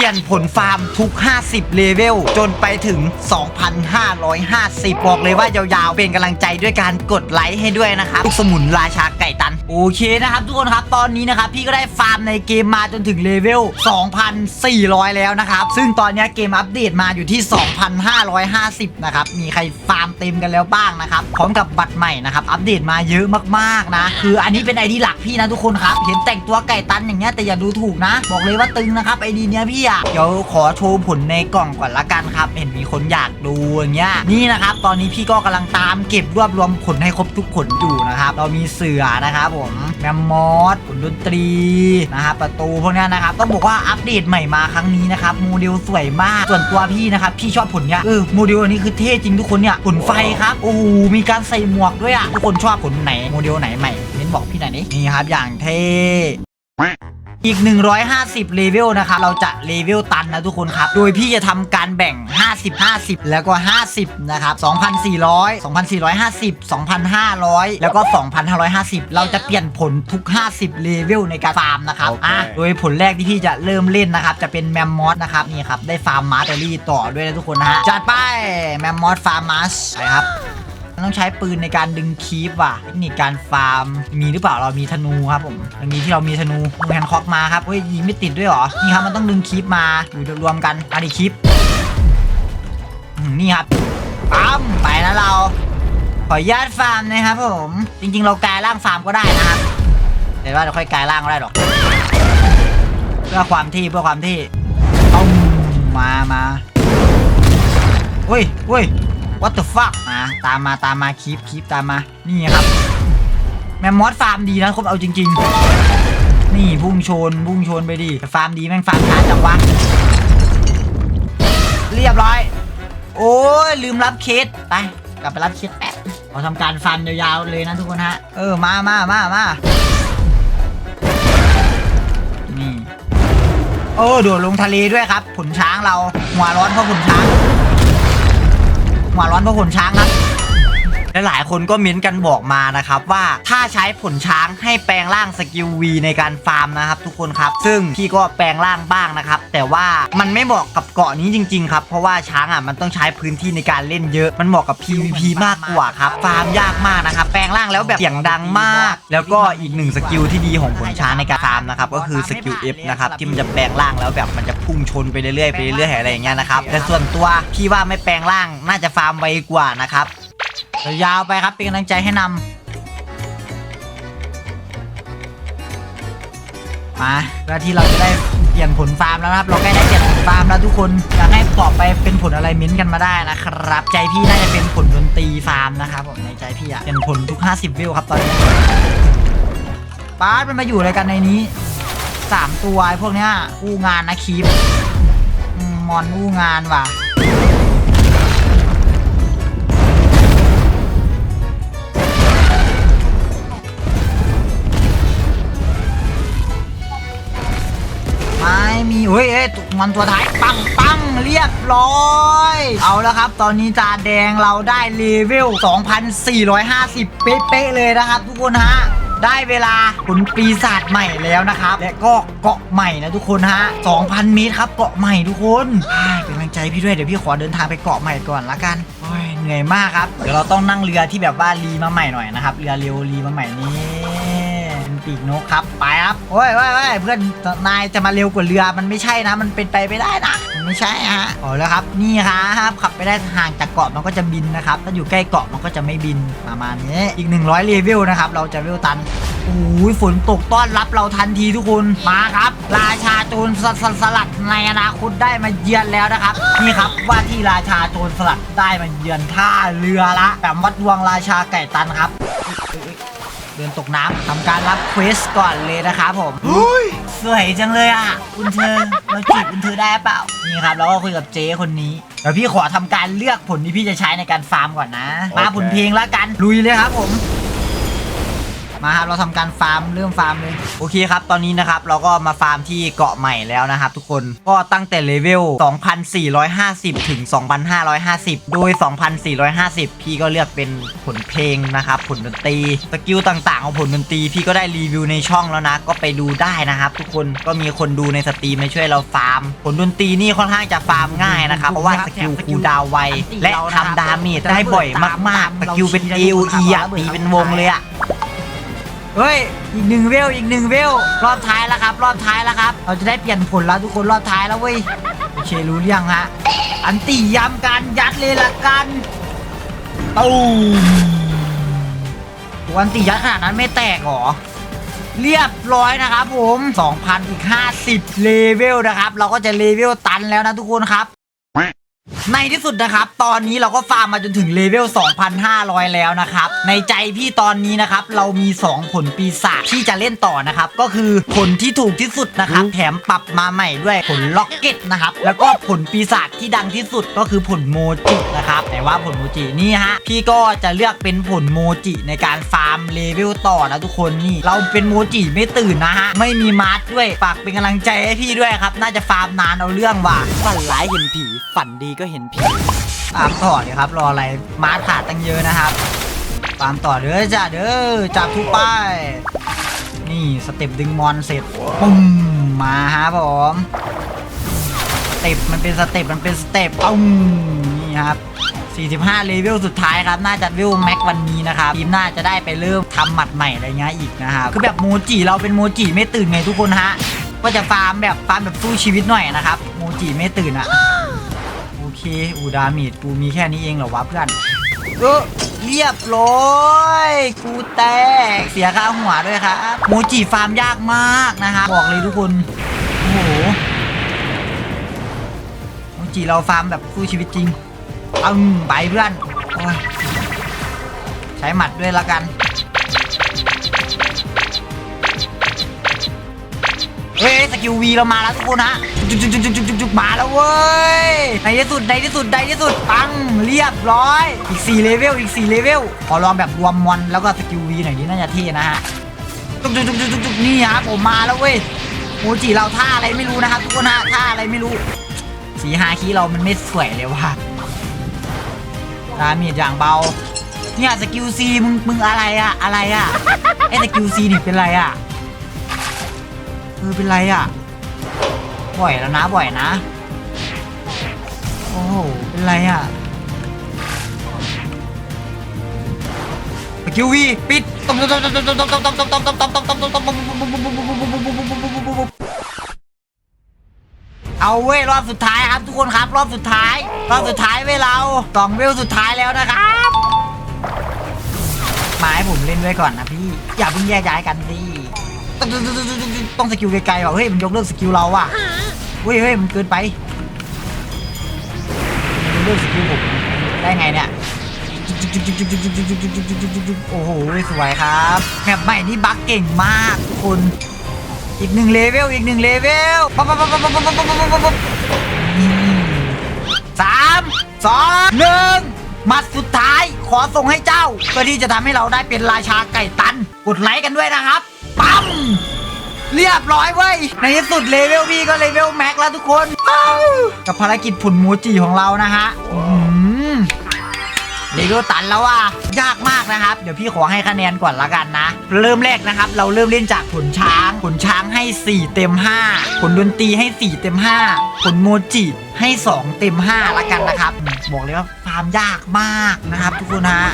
ลี่ยนผลฟาร์มทุก 50 เลเวล จนไปถึง 2,550 บอกเลยว่ายาวๆ เป็นกำลังใจด้วยการกดไลค์ให้ด้วยนะครับลูกสมุนราชาไก่ตัน โอเคนะครับทุกคนครับ ตอนนี้นะครับพี่ก็ได้ฟาร์มในเกมมาจนถึงเลเวล 2,400 แล้วนะครับ ซึ่งตอนนี้เกมอัปเดตมาอยู่ที่ 2,550 นะครับ มีใครฟาร์มเต็มกันแล้วบ้างนะครับ พร้อมกับบัตรใหม่นะครับ อัปเดตมาเยอะมากๆนะ คืออันนี้เป็นไอดีหลักพี่นะทุกคนครับ เห็นแต่งตัวไก่ตันอย่างเงี้ยแต่อย่าดูถูกนะ บอกเลยว่าตึงนะครับไอดีเนี้ยพี่อะเดี๋ยวขอโชว์ผลในกล่องก่อนละกันครับ เห็นมีคนอยากดูอย่างเงี้ยนี่นะครับ ตอนนี้พี่ก็กำลังตามเก็บรวบรวมผลให้ครบทุกผลอยู่นะครับ เรามีเสือนะครับผมแมมมอสผลดนตรีนะครับประตูพวกนี้นะครับต้องบอกว่าอัปเดตใหม่มาครั้งนี้นะครับโมเดลสวยมากส่วนตัวพี่นะครับพี่ชอบผลเนี้ยเออโมเดลอันนี้คือเท่จริงทุกคนเนี่ยผลไฟครับโอ้โหมีการใส่หมวกด้วยอะทุกคนชอบผลไหนโมเดลไหนใหม่เน้นบอกพี่หน่อยดินี่ครับอย่างเท่ อีก 150เลเวลนะครับเราจะเลเวลตันนะทุกคนครับ โดยพี่จะทำการแบ่ง 50 50 แล้วก็ 50 นะครับ 2,400 2,450 2,500 แล้วก็ 2,550 เราจะเปลี่ยนผลทุก 50เลเวลในการฟาร์มนะครับโอเคอะโดยผลแรกที่พี่จะเริ่มเล่นนะครับ จะเป็นแมมมอสนะครับนี่ครับได้ฟาร์มมาร์ตอรี่ต่อด้วยนะทุกคนนะฮะจัดไปแมมมอสฟาร์มัสไปครับ ต้องใช้ปืนในการดึงคีปว่ะเทคนิคการฟาร์ม มีหรือเปล่าเรามีธนูครับผมอย่างนี้ที่เรามีธนูแฮนด์คอกมาครับเฮ้ยยิงไม่ติดด้วยเหรอนี่ครับมันต้องดึงคีปมาอยู่รวมกันอะดิคีปอืมนี่ครับปั๊มไปแล้วเรา ขออนุญาตฟาร์มนะครับผม จริง ๆ เรากลายร่างฟาร์มก็ได้นะครับแต่ว่าเราค่อยกลายร่างก็ได้หรอกเพื่อความที่เพื่อความที่เอามามาเฮ้ยเฮ้ย what the fuck มาตามมาตามมาคีปคีปตามมา นี่ครับ แมมมอสฟาร์มดีนะครบเอาจริง ๆ นี่พุ่งชนพุ่งชนไปดิฟาร์มดีแม่งฟาร์มช้าจังวะเรียบร้อย โอ้ยลืมรับเคสไปกลับไปรับเคสแป๊บเราทำการฟันยาวๆเลยนะทุกคนฮะ เออมามามามานี่โอ้โดดลงทะเลด้วยครับ ผลช้างเราหัวร้อนเพราะผลช้าง หัวร้อนเพราะขนช้างครับ และหลายคนก็เม้นต์กันบอกมานะครับว่าถ้าใช้ผลช้างให้แปลงร่างสกิลวีในการฟาร์มนะครับ ทุกคนครับ ซึ่งพี่ก็แปลงร่างบ้างนะครับ แต่ว่ามันไม่เหมาะกับเกาะนี้จริง ๆ ครับ เพราะว่าช้างอะมันต้องใช้พื้นที่ในการเล่นเยอะ มันเหมาะกับ PVP มากกว่าครับฟาร์มยากมากนะครับแปลงร่างแล้วแบบเสียงดังมาก แล้วก็อีกหนึ่งสกิลที่ดีของผลช้างในการฟาร์มนะครับก็คือสกิล F นะครับที่มันจะแปลงร่างแล้วแบบมันจะพุ่งชนไปเรื่อยๆไปเรื่อยๆอะไรอย่างเงี้ยนะครับแต่ส่วนตัวพี่ว่าไม่แปลงร่างน่าจะฟาร์มไวกว่านะครับ ยาวไปครับเป็นกำลังใจให้นำมาเพื่อที่เราจะได้เปลี่ยนผลฟาร์มแล้วนะครับ เราใกล้ได้เปลี่ยนผลฟาร์มแล้วทุกคนอยากให้ต่อไปเป็นผลอะไรเม้นต์กันมาได้นะครับ ใจพี่น่าจะเป็นผลดนตรีฟาร์มนะครับผมในใจพี่อะเป็นผลทุก 50 วิวครับตอนนี้ป้าดมันมาอยู่อะไรกันในนี้สามตัวไอ้พวกเนี้ยอู้งานนะคีปอืมมอนอู้งานว่ะ มันตัวท้ายปังปังเรียบร้อย เอาแล้วครับ ตอนนี้จาแดงเราได้เลเวล 2,450 เป๊ะๆเลยนะครับ ทุกคนฮะได้เวลาผลปีศาจใหม่แล้วนะครับ และก็เกาะใหม่นะทุกคนฮะ 2,000 เมตรครับเกาะใหม่ทุกคนเป็นกำลังใจพี่ด้วยเดี๋ยวพี่ขอเดินทางไปเกาะใหม่ก่อนละกันเหนื่อยมากครับ เดี๋ยวเราต้องนั่งเรือที่แบบว่ารีมาใหม่หน่อยนะครับ เรือเร็วรีมาใหม่นี้ ปีกนกครับ ไปครับโอ้ยโอ้ยโอ้ยเพื่อนนายจะมาเร็วกว่าเรือมันไม่ใช่นะ มันเป็นไปไม่ได้นะมันไม่ใช่ฮะโอ้แล้วครับนี่ครับขับไปได้ห่างจากเกาะมันก็จะบินนะครับถ้าอยู่ใกล้เกาะมันก็จะไม่บินประมาณนี้อีก 100เลเวลนะครับเราจะเวลตันโอ้ยฝนตกต้อนรับเราทันทีทุกคนมาครับ ราชาโจรสสสลัดในอนาคตได้มาเยือนแล้วนะครับนี่ครับว่าที่ราชาโจรสลัดได้มาเยือนท่าเรือละแบบวัดดวงราชาไก่ตันครับ ดินตกน้ำทำการรับเควสก่อนเลยนะครับผมสวยจังเลยอะคุณเธอเราจีบคุณเธอได้เปล่านี่ครับเราก็คุยกับเจ๊คนนี้เดี๋ยวพี่ขอทำการเลือกผลที่พี่จะใช้ในการฟาร์มก่อนนะ มาผลเพลงแล้วกันลุยเลยครับผม มาครับเราทำการฟาร์มเริ่มฟาร์มเลยโอเคครับ ตอนนี้นะครับเราก็มาฟาร์มที่เกาะใหม่แล้วนะครับทุกคนก็ตั้งแต่เลเวล 2,450 ถึง 2,550 โดย 2,450 พี่ก็เลือกเป็นผลเพลงนะครับผลดนตรีสกิลต่างๆของผลดนตรีพี่ก็ได้รีวิวในช่องแล้วนะ ก็ไปดูได้นะครับทุกคนก็มีคนดูในสตรีมมาช่วยเราฟาร์ม ผลดนตรีนี่ค่อนข้างจะฟาร์มง่ายนะครับเพราะว่าสกิลคูดาวไวและทำดาเมจได้บ่อยมากๆสกิลเป็น AOE อะตีเป็นวงเลยอะ เฮ้ย อีกหนึ่งเวล อีกหนึ่งเวล รอบท้ายแล้วครับ รอบท้ายแล้วครับ เราจะได้เปลี่ยนผลแล้วทุกคนรอบท้ายแล้วเว้ย โอเครู้เรื่องฮะ อันตีย้ำการยัดเลยละกันตูมวันตียัดขนาดนั้นไม่แตกหรอ เรียบร้อยนะครับผม 2,000อีก50 เลเวลนะครับ เราก็จะเลเวลตันแล้วนะทุกคนครับ ในที่สุดนะครับ ตอนนี้เราก็ฟาร์มมาจนถึงเลเวล 2,500 แล้วนะครับ ในใจพี่ตอนนี้นะครับ เรามี 2 ผลปีศาจที่จะเล่นต่อนะครับ ก็คือผลที่ถูกที่สุดนะครับ แถมปรับมาใหม่ด้วยผลล็อกเก็ตนะครับ แล้วก็ผลปีศาจที่ดังที่สุดก็คือผลโมจินะครับ แต่ว่าผลโมจินี่ฮะ พี่ก็จะเลือกเป็นผลโมจิในการฟาร์มเลเวลต่อนะทุกคนนี่ เราเป็นโมจิไม่ตื่นนะฮะ ไม่มีมาร์ทด้วย ฝากเป็นกำลังใจให้พี่ด้วยครับ น่าจะฟาร์มนานเอาเรื่องว่ะฝันร้ายเห็นผี ฝันดีก็เห็นผีฟามต่อเลยครับ รออะไรมาร์ทขาดตั้งเยอะนะครับฟามต่อเด้อจ้าเด้อจับทุกป้ายนี่สเต็ปดึงมอนเสร็จปุ้มมาฮะผมสเต็ปมันเป็นสเต็ปมันเป็นสเต็ปปุ้มนี่ครับ45เลเวลสุดท้ายครับ น่าจะเลเวแม็กวันนี้นะครับทีมน่าจะได้ไปเริ่มทำหมัดใหม่อะไรเงี้ยอีกนะครับ คือแบบโมจิเราเป็นโมจิไม่ตื่นไงทุกคนฮะ ก็จะฟาร์มแบบฟาร์มแบบสู้ชีวิตหน่อยนะครับ โมจิไม่ตื่นอะ เคอูดามิดกูมีแค่นี้เองเหรอวะเพื่อนเออเรียบร้อยกูแตกเสียค่าหัวด้วยครับโมจิฟาร์มยากมากนะครับบอกเลยทุกคนโอ้โหโมจิเราฟาร์มแบบสู้ชีวิตจริงเอาไปเพื่อนอใช้หมัดด้วยละกัน เฮ้ยสกิลวีเรามาแล้วทุกคนฮะจุกจุกจุกจุกจุกจุกมาแล้วเว้ยในที่สุดในที่สุดในที่สุดปังเรียบร้อย อีก4เลเวลอีก4เลเวลขอลองแบบรวมมอนแล้วก็สกิลวีหน่อยนี้น่าจะเท่นะฮะจุกจุกจุกจุกจุกนี่ฮะผมมาแล้วเว้ยโมจิเราท่าอะไรไม่รู้นะครับทุกคนฮะท่าอะไรไม่รู้ สีฮาคีเรามันไม่สวยเลยว่ะดาเมีดอย่างเบาเนี่ยสกิลซีมึงมึงอะไรอะอะไรอะไอ้สกิลซีนี่เป็นไรอะ เออเป็นไรอะ บ่อยแล้วนะบ่อยนะ โอ้โห เป็นไรอะคิววีปิดตบตบตบตบตบตบตบตบตบตบตบตบตบตบตบตบเอาเว้ยรอบสุดท้ายครับทุกคนครับ รอบสุดท้าย รอบสุดท้ายเว้ยเราสองเวลสุดท้ายแล้วนะครับมาให้ผมเล่นด้วยก่อนนะพี่ อย่าเพิ่งแยกย้ายกันดิ ต้องสกิลไกลๆว่ะเฮ้ยมันยกเลิกสกิลเราว่ะเฮ้ยเฮ้ยมันเกินไปยกเลิกสกิลผมได้ไงเนี่ยโอ้โหสวยครับแมปใหม่นี่บั๊กเก่งมากทุกคนอีกหนึ่งเลเวลอีกหนึ่งเลเวลปั๊บปั๊บปั๊บปั๊บปั๊บปั๊บปั๊บปั๊บสามสองหนึ่งมัดสุดท้ายขอส่งให้เจ้าเพื่อที่จะทำให้เราได้เป็นราชาไก่ตัน กดไลค์กันด้วยนะครับ ปั๊มเรียบร้อยเว้ย ในที่สุดเลเวลพี่ก็เลเวลแม็กแล้วทุกคนว้าวกับภารกิจผุนโมจิของเรานะฮะเลเวลตันแล้วอะยากมากนะครับ เดี๋ยวพี่ขอให้คะแนนก่อนละกันนะ เริ่มแรกนะครับ เราเริ่มเล่นจากผลช้างผลช้างให้ 4 เต็ม 5 ผลดนตรีให้ 4 เต็ม 5 ผลโมจิให้ 2 เต็ม 5 ละกันนะครับ บอกเลยว่าฟาร์มยากมากนะครับทุกคนฮะ